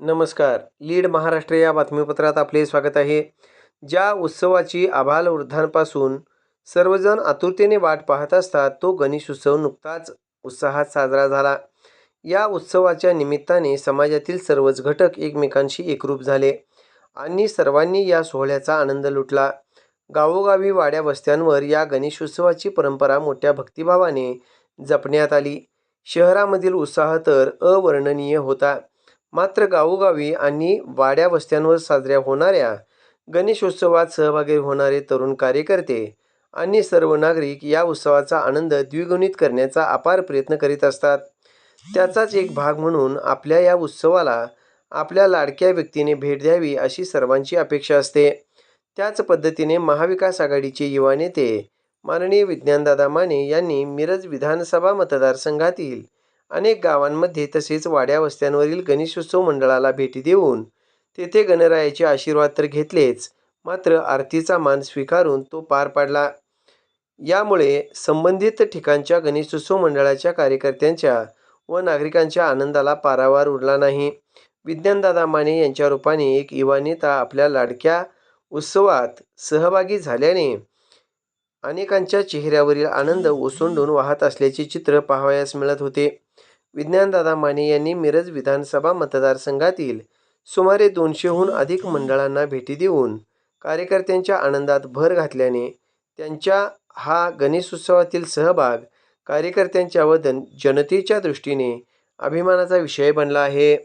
नमस्कार. लीड महाराष्ट्र या बातमीपत्रात आपले स्वागत आहे. ज्या उत्सवाची आबालवृद्धांपासून सर्वजण आतुरतेने वाट पाहत असतात तो गणेश उत्सव नुकताच उत्साहात साजरा झाला. या उत्सवाच्या निमित्ताने समाजातील सर्वच घटक एकमेकांशी एकरूप झाले आणि सर्वांनी या सोहळ्याचा आनंद लुटला. गावोगावी वाड्या वस्त्यांवर या गणेशोत्सवाची परंपरा मोठ्या भक्तिभावाने जपण्यात आली. शहरामधील उत्साह तर अवर्णनीय होता. मात्र गावोगावी आणि वाड्या वस्त्यांवर साजऱ्या होणाऱ्या गणेशोत्सवात सहभागी होणारे तरुण कार्यकर्ते आणि सर्व नागरिक या उत्सवाचा आनंद द्विगुणित करण्याचा अपार प्रयत्न करीत असतात. त्याचाच एक भाग म्हणून आपल्या या उत्सवाला आपल्या लाडक्या व्यक्तीने भेट द्यावी अशी सर्वांची अपेक्षा असते. त्याच पद्धतीने महाविकास आघाडीचे युवा नेते माननीय विज्ञानदादा माने यांनी मिरज विधानसभा मतदारसंघातील अनेक गावांमध्ये तसेच वाड्या वस्त्यांवरील गणेशोत्सव मंडळाला भेटी देऊन तेथे गणरायाचे आशीर्वाद तर घेतलेच मात्र आरतीचा मान स्वीकारून तो पार पाडला. यामुळे संबंधित ठिकाणच्या गणेशोत्सव मंडळाच्या कार्यकर्त्यांच्या व नागरिकांच्या आनंदाला पारावार उरला नाही. विज्ञानदादा माने यांच्या रूपाने एक युवा नेता आपल्या लाडक्या उत्सवात सहभागी झाल्याने अनेकांच्या चेहऱ्यावरील आनंद ओसंडून वाहत असल्याचे चित्र पाहावयास मिळत होते. विज्ञानदादा माने यांनी मिरज विधानसभा मतदारसंघातील सुमारे दोनशेहून अधिक मंडळांना भेटी देऊन कार्यकर्त्यांच्या आनंदात भर घातल्याने त्यांच्या हा गणेशोत्सवातील सहभाग कार्यकर्त्यांच्या व दन जनतेच्या दृष्टीने अभिमानाचा विषय बनला आहे.